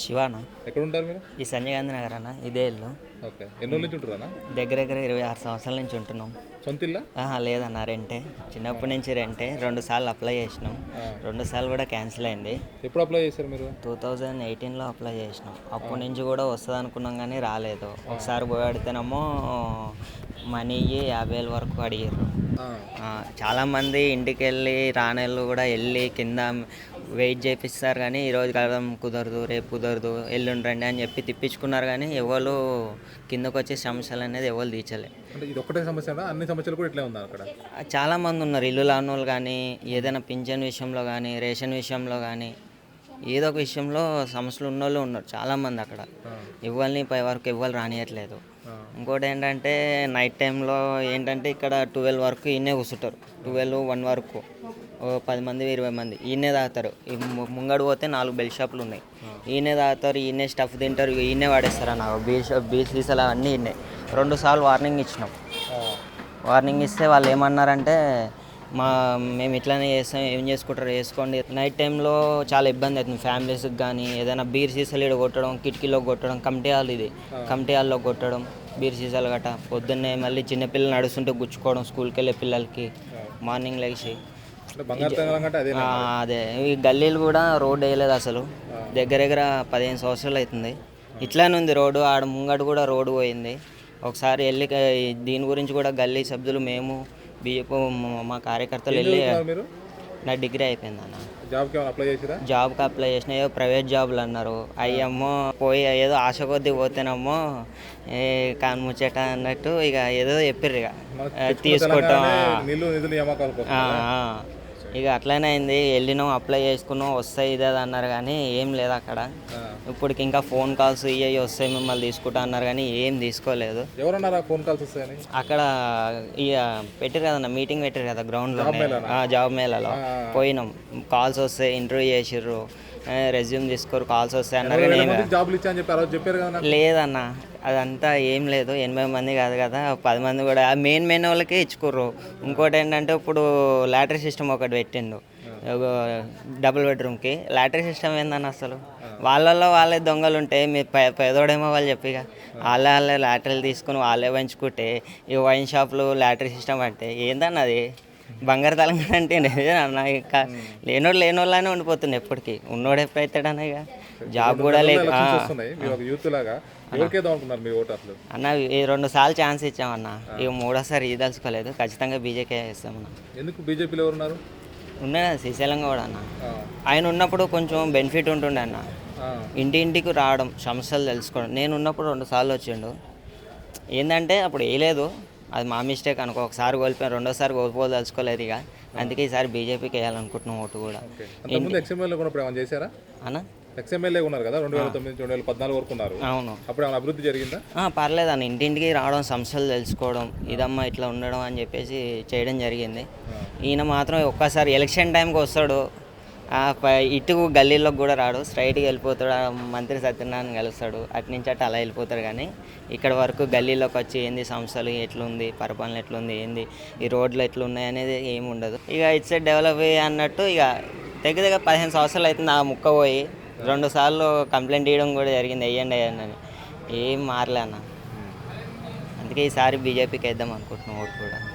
శివానా? ఎక్కడ ఉంటారు మీరు? ఈ సంజయ్ గాంధీ నగర్ అన్న ఇదే ఇల్లు. ఓకే. ఎన్ని రోజుల నుంచి ఉంటున్నారా? దగ్గర దగ్గర ఇరవై ఆరు సంవత్సరాల నుంచి ఉంటున్నాం. సొంత ఇల్లా? ఆహా లేదన్న రెంటే. చిన్నప్పటి నుంచి రెంటే. రెండు సార్లు అప్లై చేసినాం. రెండు సార్లు కూడా క్యాన్సిల్ అయింది. ఎప్పుడు అప్లై చేశారు మీరు? టూ థౌజండ్ ఎయిటీన్లో అప్లై చేసినాం. అప్పటి నుంచి కూడా వస్తుంది అనుకున్నాం కానీ రాలేదు. ఒకసారి పోయి అడితేనేమో మనీ యాభై వేల వరకు అడిగారు చాలామంది ఇంటికి వెళ్ళి రానేళ్ళు కూడా వెళ్ళి కింద వెయిట్ చేపిస్తారు కానీ ఈరోజు కలవడం కుదరదు రేపు కుదరదు ఎల్లుండి రండి అని చెప్పి తిప్పించుకున్నారు కానీ ఎవరు కిందకు వచ్చే సమస్యలు అనేది ఎవరు తీర్చలే. అంటే ఇది ఒక్కటే సమస్య అన్ని? సమస్యలు కూడా ఇట్లే ఉన్నారు అక్కడ? చాలామంది ఉన్నారు. ఇల్లు లాని వాళ్ళు కానీ ఏదైనా పింఛన్ విషయంలో కానీ రేషన్ విషయంలో కానీ ఏదో ఒక విషయంలో సమస్యలు ఉన్నోళ్ళు ఉన్నారు. చాలామంది అక్కడ. ఎవరిని పై వరకు ఎవరు రానియట్లేదు. ఇంకోటి ఏంటంటే నైట్ టైంలో ఏంటంటే ఇక్కడ ట్వెల్వ్ వరకు ఈయనే కూర్చుంటారు. ట్వెల్వ్ వన్ వరకు. పది మంది ఇరవై మంది. ఈయనే తాగుతారు. ముంగడు పోతే నాలుగు బెల్ షాపులు ఉన్నాయి. ఈయనే తాగుతారు ఈయనే స్టఫ్ తింటారు ఈయనే వాడేస్తారు అన్న. బీర్ షాప్ బీర్ సీసాలు అన్నీ ఈయనే రెండు సార్లు వార్నింగ్ ఇచ్చినాం. వార్నింగ్ ఇస్తే వాళ్ళు ఏమన్నారంటే మా మేము ఇట్లానే చేస్తాం ఏం చేసుకుంటారు చేసుకోండి నైట్ టైంలో చాలా ఇబ్బంది అవుతుంది. ఫ్యామిలీస్కి కానీ ఏదైనా బీర్ సీసాలు ఇక్కడ కొట్టడం కిటికీలో కొట్టడం కమిటీ హాల్ ఇది. కమిటీ హాల్లో కొట్టడం బీర్ సీసాలు గట్ట. పొద్దున్నే మళ్ళీ చిన్నపిల్లలు నడుస్తుంటే గుచ్చుకోవడం స్కూల్కి వెళ్ళే పిల్లలకి మార్నింగ్ లేచి. అదే ఈ గల్లీలు కూడా రోడ్ వేయలేదు అసలు. దగ్గర దగ్గర పదిహేను సంవత్సరాలు అవుతుంది. ఇట్లానే ఉంది రోడ్డు ఆడ ముంగడు కూడా రోడ్డు పోయింది. ఒకసారి వెళ్ళి దీని గురించి కూడా గల్లీ సభ్యులు మేము బియ్యపు మ- కార్యకర్తలు వెళ్ళి నా డిగ్రీ అయిపోయింది అన్న. జాబ్కి ఏమైనా అప్లై చేసిరా? జాబ్కి అప్లై చేసిన ఏదో ప్రైవేట్ జాబ్లు అన్నారు. అయ్యమ్మో పోయి ఏదో ఆశ కొద్దీ పోతేనమ్మో ఏ కాని ముచ్చట అన్నట్టు ఇక ఏదో చెప్పిర్రు ఇక. తీసుకుంటాం. ఇక అట్లనే అయింది. వెళ్ళినాం అప్లై చేసుకున్నాం వస్తాయి ఇదే అన్నారు కానీ ఏం లేదు అక్కడ. ఇప్పటికి ఇంకా ఫోన్ కాల్స్ ఇవి వస్తాయి మిమ్మల్ని తీసుకుంటా అన్నారు కానీ ఏం తీసుకోలేదు. ఎవరన్నారా ఫోన్ కాల్స్ వస్తాయని? అక్కడ ఇక పెట్టారు కదన్న మీటింగ్ పెట్టారు కదా గ్రౌండ్లో జాబ్ మేళలో. పోయినాం. కాల్స్ వస్తాయి ఇంటర్వ్యూ చేసిర్రు. రెజ్యూమ్ తీసుకోరు కాల్స్ వస్తాయి అన్నారు కానీ. లేదన్న. అదంతా ఏం లేదు. ఎనభై మంది కాదు కదా పది మంది కూడా. మెయిన్ మెయిన్ వాళ్ళకే ఇచ్చుకోర్రు. ఇంకోటి ఏంటంటే ఇప్పుడు లాటరీ సిస్టమ్ ఒకటి పెట్టిండు. డబుల్ బెడ్రూమ్కి. లాటరీ సిస్టమ్ ఏందన్న అసలు? వాళ్ళల్లో వాళ్ళే దొంగలు ఉంటాయి మీ పెదోడేమో వాళ్ళు చెప్పిగా. వాళ్ళే వాళ్ళే లాటరీలు తీసుకుని వాళ్ళే పంచుకుంటే ఈ వైన్ షాప్లు లాటరీ సిస్టమ్ అంటే ఏందన్న అది? బంగారు తెలంగాణ అంటే అన్న? ఇక లేనోడు లేనోళ్ళనే ఉండిపోతుంది ఎప్పటికీ. ఉన్నోడు ఎప్పుడైతాడన్న ఇక జాబ్ కూడా ఒక యూత్ లాగా. అన్న. ఈ రెండు సార్లు ఛాన్స్ ఇచ్చామన్న. ఇక మూడోసారి ఇది తలుచుకోలేదు ఖచ్చితంగా బీజేకే వేస్తామన్న ఎందుకు బీజేపీలో ఎవరున్నారు ఉన్నాయి శ్రీశైలం కూడా అన్న. ఆయన ఉన్నప్పుడు కొంచెం బెనిఫిట్ ఉంటుండే అన్న. ఇంటి ఇంటికి రావడం సమస్యలు తెలుసుకోవడం. నేను ఉన్నప్పుడు రెండు సార్లు వచ్చిండు. ఏంటంటే అప్పుడు వేయలేదు. అది మా మిస్టేక్ అనుకో. ఒకసారి కోల్పోయాను రెండోసారి కోల్పోదలుచుకోలేదు ఇక. అందుకే ఈసారి బీజేపీకి వేయాలనుకుంటున్నాం ఓటు కూడా. అన్న? ఎక్స్ఎమ్మెల్యే ఉన్నారు కదా రెండు వేల తొమ్మిది రెండు వేల పద్నాలుగు వరకు ఉన్నారు. అవును. అప్పుడు ఏమైనా అభివృద్ధి జరిగిందా? పర్లేదు అన్న ఇంటింటికి రావడం సమస్యలు తెలుసుకోవడం ఇదమ్మా ఇట్లా ఉండడం అని చెప్పేసి చేయడం జరిగింది. ఈయన మాత్రం ఒక్కసారి ఎలక్షన్ టైంకి వస్తాడు. ఇటు గల్లీలోకి కూడా రాడు. స్ట్రైట్గా వెళ్ళిపోతాడు. మంత్రి సత్యనారాయణ కలుస్తాడు అటు నుంచి అటు అలా వెళ్ళిపోతాడు కానీ ఇక్కడ వరకు గల్లీలోకి వచ్చి ఏంది సమస్యలు ఎట్లుంది పరిపాలన ఎట్లుంది ఏంది ఈ రోడ్లు ఎట్లున్నాయి అనేది ఏమి ఉండదు ఇక ఇటు సైడ్ డెవలప్ అయ్యి అన్నట్టు ఇక దగ్గర దగ్గర పదిహేను సంవత్సరాలు అవుతుంది ఆ ముక్క పోయి. రెండు సార్లు కంప్లైంట్ ఇవ్వడం కూడా జరిగింది. వేయండి వేయండి అని. ఏం మారలే అన్న. అందుకే ఈసారి బీజేపీకి వేద్దాం అనుకుంటున్నాం ఓటు కూడా.